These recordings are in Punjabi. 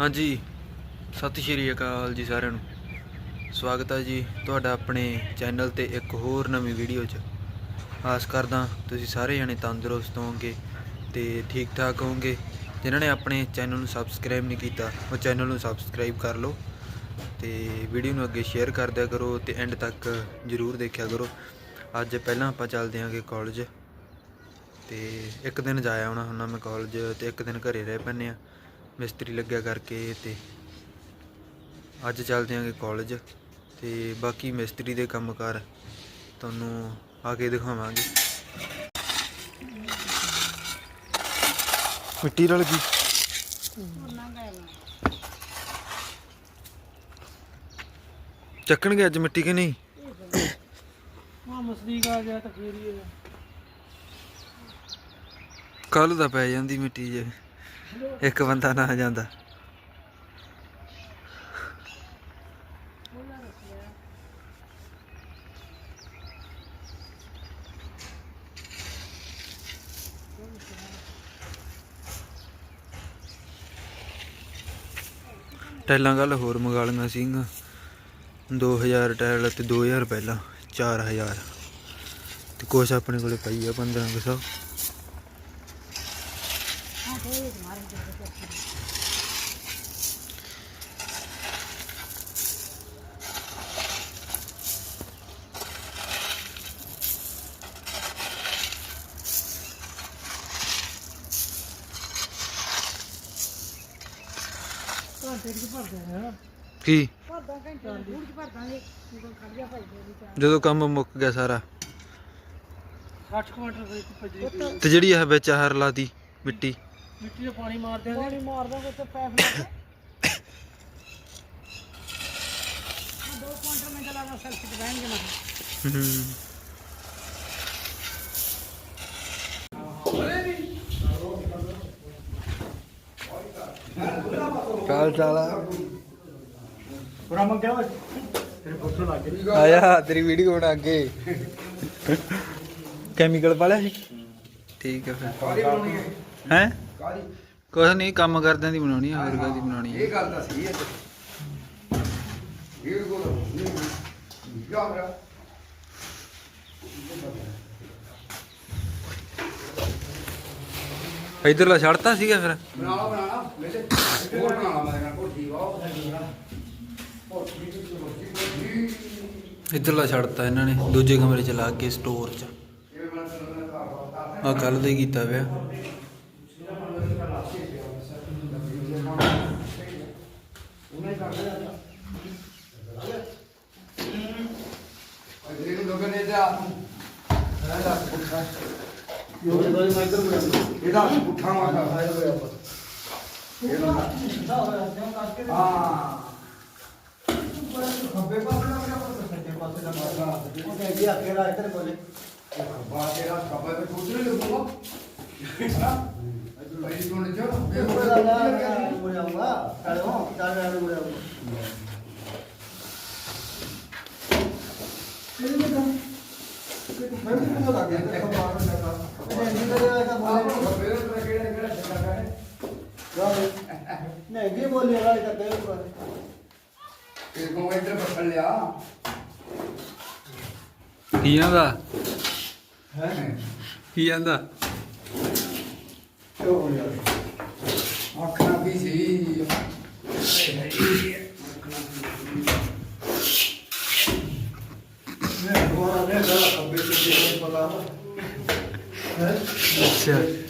ਹਾਂਜੀ। ਸਤਿ ਸ਼੍ਰੀ ਅਕਾਲ ਜੀ ਸਾਰਿਆਂ ਨੂੰ। ਸਵਾਗਤ ਹੈ ਜੀ ਤੁਹਾਡਾ ਆਪਣੇ ਚੈਨਲ ਤੇ ਇੱਕ ਹੋਰ ਨਵੀਂ ਵੀਡੀਓ 'ਚ। ਆਸ ਕਰਦਾ ਤੁਸੀਂ ਸਾਰੇ ਜਣੇ ਤੰਦਰੁਸਤ ਹੋਵੋਗੇ ਤੇ ਠੀਕ ਠਾਕ ਹੋਵੋਗੇ। ਜਿਨ੍ਹਾਂ ਨੇ ਆਪਣੇ ਚੈਨਲ ਨੂੰ ਸਬਸਕ੍ਰਾਈਬ ਨਹੀਂ ਕੀਤਾ, ਉਹ ਚੈਨਲ ਨੂੰ ਸਬਸਕ੍ਰਾਈਬ ਕਰ ਲਓ ਤੇ ਵੀਡੀਓ ਨੂੰ ਅੱਗੇ ਸ਼ੇਅਰ ਕਰ ਦਿਆ ਕਰੋ ਤੇ ਐਂਡ ਤੱਕ ਜਰੂਰ ਦੇਖਿਆ ਕਰੋ। ਅੱਜ ਪਹਿਲਾਂ ਆਪਾਂ ਚੱਲਦੇ ਆਂਗੇ ਕਾਲਜ। ਤੇ ਇੱਕ ਦਿਨ ਜਾਇਆ ਆਉਣਾ ਹੁੰਦਾ ਮੈਂ ਕਾਲਜ ਤੇ ਇੱਕ ਦਿਨ ਘਰੇ ਰਹਿ ਪੈਂਦੇ ਆ ਮਿਸਤਰੀ ਲੱਗਿਆ ਕਰਕੇ ਤੇ ਅੱਜ ਚੱਲਦੇ ਆਂਗੇ ਕਾਲਜ ਤੇ ਬਾਕੀ ਮਿਸਤਰੀ ਦੇ ਕੰਮਕਾਰ ਤੁਹਾਨੂੰ ਆ ਕੇ ਦਿਖਾਵਾਂਗੇ। ਮਿੱਟੀ ਰਲ ਗਈ। ਚੱਕਣਗੇ ਅੱਜ ਮਿੱਟੀ ਕਿ ਨਹੀਂ? ਹਾਂ ਮਸਦੀਕ ਆ ਗਿਆ ਤਾਂ ਫੇਰ ਹੀ ਹੈ ਕੱਲ ਦਾ ਪੈ ਜਾਂਦੀ ਮਿੱਟੀ ਜੇ। ਇੱਕ ਬੰਦਾ ਨਾ ਜਾਂਦਾ। ਟੈਲਾਂ ਗੱਲ ਹੋਰ ਮੰਗਾ ਲਈਆਂ ਸੀਗੀਆਂ। 2000 ਟੈਲ ਤੇ 2000 ਪਹਿਲਾਂ 4000 ਤੇ ਕੁਛ ਆਪਣੇ ਕੋਲੇ ਪਈ ਆ 1500 ਘੰਟੇ ਚ ਭਰ ਦੇਣਾ ਹੈ ਕੀ? ਜਦੋਂ ਕੰਮ ਮੁੱਕ ਗਿਆ ਸਾਰਾ। 60 ਕੁਇੰਟਲ ਦੇ ਪਜਰੀ ਤੇ ਜਿਹੜੀ ਇਹ ਵਿੱਚ ਆਹ ਰਲਾਤੀ ਮਿੱਟੀ? ਮਿੱਟੀ ਦਾ ਪਾਣੀ ਮਾਰ ਦਿਆਂਗੇ ਪਾਣੀ ਮਾਰ ਦਾਂਗੇ ਤੇ ਪੈਪ ਲਾ ਦੋ ਕੁਇੰਟਲ ਮੈਂ ਚਲਾ ਸੈਲਫੀ ਤੇ ਬਹਿਣਗੇ ਨਾ ਹੂੰ। ਕਾਲ ਚਾਲਾ ਪੂਰਾ ਮੰਗਿਆ ਵਾ ਤੇਰੇ ਫੋਟੋ ਲੱਗ ਗਈ ਆਇਆ ਤੇਰੀ ਵੀਡੀਓ ਬਣਾ ਕੇ। ਕੈਮੀਕਲ ਪਾਲਿਆ ਸੀ? ਠੀਕ ਹੈ ਫਿਰ। ਹੈ? ਕੁਛ ਨਹੀਂ ਕੰਮ ਕਰਦਿਆਂ ਦੀ ਬਣਾਉਣੀ ਆ ਹੋਰ ਕਾਦੀ ਬਣਾਉਣੀ ਹੈ ਇਹ ਗੱਲ ਤਾਂ ਸਹੀ ਹੈ ਇਹ ਕੋਲ ਨਹੀਂ ਯਾਰ ਇਧਰਲਾ ਛੱਡਤਾ ਸੀਗਾ ਫਿਰ? ਬਣਾ ਲਾ ਬਣਾ ਲਾ ਮੇਰੇ ਹੋਰ ਬਣਾ ਲਾ ਮੈਂ ਕੋਠੀ ਉਹ ਕੋਠੀ ਦੀ ਕੋਠੀ ਇਧਰਲਾ ਛੱਡਤਾ ਇਹਨਾਂ ਨੇ ਦੂਜੇ ਕਮਰੇ ਚ ਲਾ ਕੇ ਸਟੋਰ ਚ। ਆ ਕੱਲ ਦਾ ਕੀਤਾ ਪਿਆ। ਅਜੇ ਨੂੰ ਲੋਕਾਂ ਨੇ ਜਾ ਇਹਦਾ ਪੁੱਠਾ ਇਹਦਾ ਪੁੱਠਾ ਮਾਰਦਾ ਹਾਂ ਖੱਬੇ ਪਾਸੇ ਦਾ ਮੇਰਾ ਪੁੱਤ ਸੱਜੇ ਪਾਸੇ ਦਾ ਮਾਰਦਾ ਖੱਬਾ ਤੇਰਾ ਖੱਬਾ ਤੇ ਕੁਝ ਨਹੀਂ ਲੱਗੂਗਾ ਹਾਂ। ਭਾਈ ਸੁਣ ਜਾ ਇਹ ਕੀ ਆਂਦਾ ਕੀ ਆਂਦਾ ਆਖਣਾ ਵੀ ਸੀ ਅੱਛਾ ਛਿੱਟੇ ਪਾਤੇ ਛਿੱਟੇ ਪਾਤੇ ਅੱਖ 'ਚ ਉਹ ਮੇਲੇ ਕਾਰ ਕੋ ਆਵਾਂ ਚੱਲ ਪਾਣੀ ਕਦੋਂ ਪਾਈ ਇਹਨਾਂ ਨੂੰ ਪਾਣੀ ਪਾਇਆ ਪਾਇਆ ਹੀ?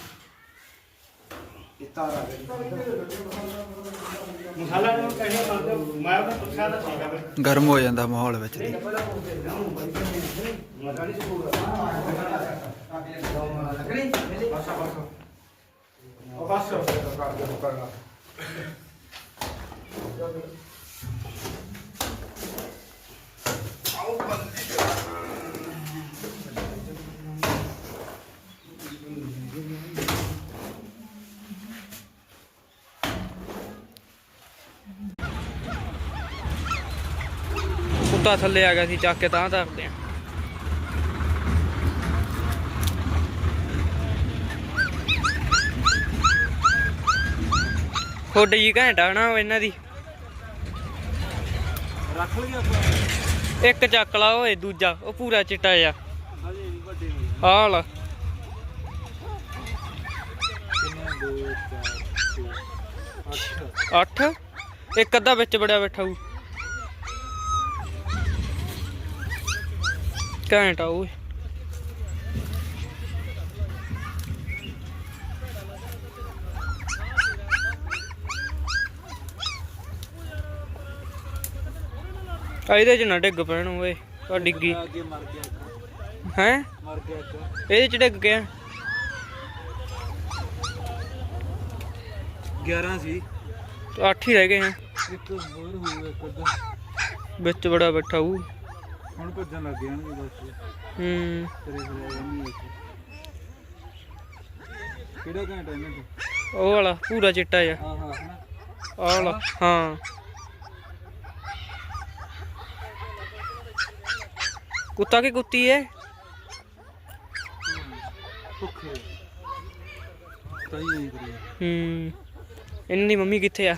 ਦੇਖੋ ਪਰਲਾ ਇਤਾਰਾ ਮਸਾਲਾ ਨੂੰ ਕਹੇ ਕਰਦੇ ਮੈਂ ਉਹਦਾ ਪੁੱਛਿਆ ਤਾਂ ਠੀਕ ਆ ਬਈ ਗਰਮ ਹੋ ਜਾਂਦਾ ਮਾਹੌਲ ਵਿੱਚ ਦੀ। ਉਹ ਬਸ ਕੁੱਤਾ ਥੱਲੇ ਆ ਗਿਆ ਸੀ ਚੱਕ ਕੇ ਤਾਂ ਧਰਦੇ ਆ। ਖੋਡ ਜੀ ਘੰਟਾ ਨਾ ਇਹਨਾਂ ਦੀ। ਰੱਖ ਲਿਆ ਆਪਾਂ। ਇੱਕ ਚੱਕ ਲਾ ਓਏ ਦੂਜਾ ਉਹ ਪੂਰਾ ਚਿੱਟਾ ਆ ਹਜੇ ਨਹੀਂ ਵੱਡੇ ਨਹੀਂ ਆਹ ਲਾ। ਕਿੰਨੇ? 2 4 6 ਅੱਠ। ਇੱਕ ਅੱਧਾ ਵਿੱਚ ਬੜਿਆ ਬੈਠਾ ਹੂ ਘੰਟਾ ਓਏ। ਆ ਇਹਦੇ ਚ ਨਾ ਡਿੱਗ ਪੈਣ ਓਏ ਆ ਡਿੱਗੀ। ਅੱਗੇ ਮਰ ਗਿਆ ਇੱਕ। ਹੈ? ਮਰ ਗਿਆ ਇਹਦੇ ਚ ਡਿੱਗ ਗਿਆ। 11 ਸੀ। ਅੱਠ ਹੀ ਰਹਿ ਗਏ ਹੈ। ਇੱਕ ਹੋਰ ਹੋਊਗਾ ਇੱਕ ਅੱਧਾ। ਵਿੱਚ ਬੜਾ ਬੈਠਾ ਹੂ ਹੁਣ ਭੱਜਣ ਲੱਗ ਜਾਣਗੇ ਬਸ। ਹੂੰ। ਤੇਰੇ ਕੋਲ ਨਹੀਂ ਇੱਕ ਕਿਹੜਾ ਘੰਟਾ ਇਹਨਾਂ ਦਾ ਉਹ ਵਾਲਾ ਪੂਰਾ ਚਿੱਟਾ ਆ ਹਾਂ ਹਾਂ ਆਹ ਵਾਲਾ ਹਾਂ। ਕੁੱਤਾ ਕੀ ਕੁੱਤੀ ਏ? ਭੁੱਖੇ। ਤਾਈ ਨਹੀਂ ਕਰੀ। ਹੂੰ। ਇਹਨਾਂ ਦੀ ਮੰਮੀ ਕਿੱਥੇ ਆ?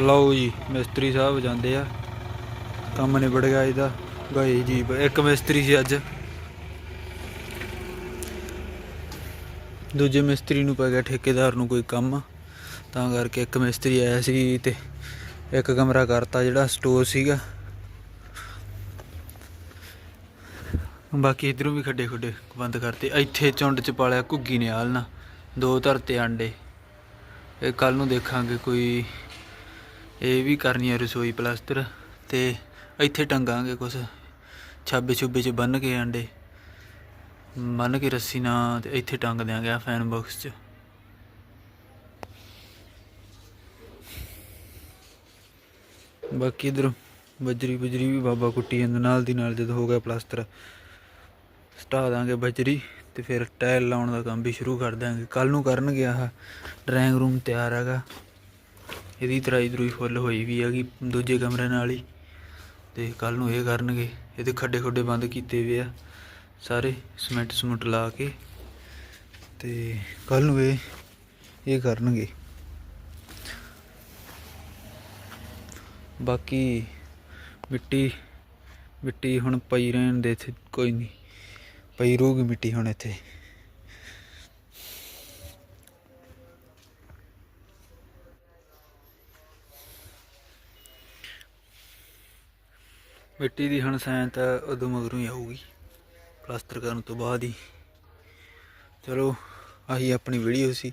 ਲਓ ਜੀ, ਮਿਸਤਰੀ ਸਾਹਿਬ ਜਾਂਦੇ ਆ। ਕੰਮ ਨਿਬੜ ਗਿਆ ਇਹਦਾ। ਗਏ ਜੀ, ਇੱਕ ਮਿਸਤਰੀ ਸੀ ਅੱਜ। ਦੂਜੇ ਮਿਸਤਰੀ ਨੂੰ ਪੈ ਗਿਆ ਠੇਕੇਦਾਰ ਨੂੰ ਕੋਈ ਕੰਮ। ਤਾਂ ਕਰਕੇ ਇੱਕ ਮਿਸਤਰੀ ਆਇਆ ਸੀ ਤੇ ਇੱਕ ਕਮਰਾ ਕਰਤਾ ਜਿਹੜਾ ਸਟੋਰ ਸੀਗਾ। ਬਾਕੀ ਇਧਰੋਂ ਵੀ ਖੱਡੇ ਖੁੱਡੇ ਬੰਦ ਕਰਤੇ। ਇੱਥੇ ਚੁੰਡ ਚ ਪਾਲਿਆ ਘੁੱਗੀ ਨੇ ਆਲਣਾ ਦੋ ਧਰਤੇ ਆਂਡੇ। ਇਹ ਕੱਲ ਨੂੰ ਦੇਖਾਂਗੇ ਕੋਈ ਇਹ ਵੀ ਕਰਨੀ ਹੈ ਰਸੋਈ ਪਲਾਸਟਰ ਤੇ ਇੱਥੇ ਟੰਗਾਂਗੇ ਕੁਛ। ਛਾਬੇ ਛੁੱਬੇ ਚ ਬੰਨ ਕੇ ਆਂਡੇ। ਬੰਨ ਕੇ ਰੱਸੀ ਨਾਲ ਤੇ ਇੱਥੇ ਟੰਗ ਦਿਆਂਗੇ ਆ ਫੈਨ ਬਾਕਸ ਚ। ਬਾਕੀ ਇਧਰ ਬਜਰੀ ਬਜਰੀ ਵੀ ਬਾਬਾ ਕੁੱਟੀ ਜਾਂਦਾ, ਨਾਲ ਦੀ ਨਾਲ ਜਦੋਂ ਹੋ ਗਿਆ ਪਲਾਸਟਰ ਸਟਾ ਦਾਂਗੇ ਬਜਰੀ ਤੇ ਫਿਰ ਟਾਇਲ ਲਾਉਣ ਦਾ ਕੰਮ ਵੀ ਸ਼ੁਰੂ ਕਰ ਦਾਂਗੇ ਕੱਲ ਨੂੰ ਕਰਨਗੇ ਆਹ ਡਰਾਇੰਗ ਰੂਮ ਤਿਆਰ ਹੈਗਾ। ਇਹਦੀ ਤਰਾਈ ਦਰੂਈ ਫੁੱਲ ਹੋਈ ਵੀ ਹੈਗੀ ਦੂਜੇ ਕਮਰੇ ਨਾਲ ਹੀ। ਤੇ ਕੱਲ ਨੂੰ ਇਹ ਕਰਨਗੇ। ਇਹਦੇ ਖੱਡੇ ਖੁੱਡੇ ਬੰਦ ਕੀਤੇ ਵੇ ਆ। ਸਾਰੇ ਸਿਮੈਂਟ ਸਮੁੰਟ ਲਾ ਕੇ ਤੇ ਕੱਲ ਨੂੰ ਇਹ ਇਹ ਕਰਨਗੇ। ਬਾਕੀ ਮਿੱਟੀ ਮਿੱਟੀ ਹੁਣ ਪਈ ਰਹਿਣ ਦੇ ਇੱਥੇ ਕੋਈ ਨਹੀਂ। ਪਈ ਰਹੂਗੀ ਮਿੱਟੀ ਹੁਣ ਇੱਥੇ। ਮਿੱਟੀ ਦੀ ਹੁਣ ਸਾਇਨ ਉਦੋਂ ਮਗਰੋਂ ਹੀ ਆਊਗੀ। ਪਲਾਸਟਰ ਕਰਨ ਤੋਂ ਬਾਅਦ ਹੀ। ਚਲੋ, ਆਹੀ ਆਪਣੀ ਵੀਡੀਓ ਸੀ।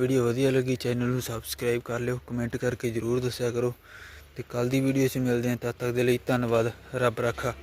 ਵੀਡੀਓ ਵਧੀਆ ਲੱਗੀ ਚੈਨਲ ਨੂੰ ਸਬਸਕ੍ਰਾਈਬ ਕਰ ਲਿਓ ਕਮੈਂਟ ਕਰਕੇ ਜਰੂਰ ਦੱਸਿਆ ਕਰੋ। ਤੇ ਕੱਲ ਦੀ ਵੀਡੀਓ 'ਚ ਮਿਲਦੇ ਹਾਂ, ਤਦ ਤੱਕ ਦੇ ਲਈ ਧੰਨਵਾਦ, ਰੱਬ ਰਾਖਾ।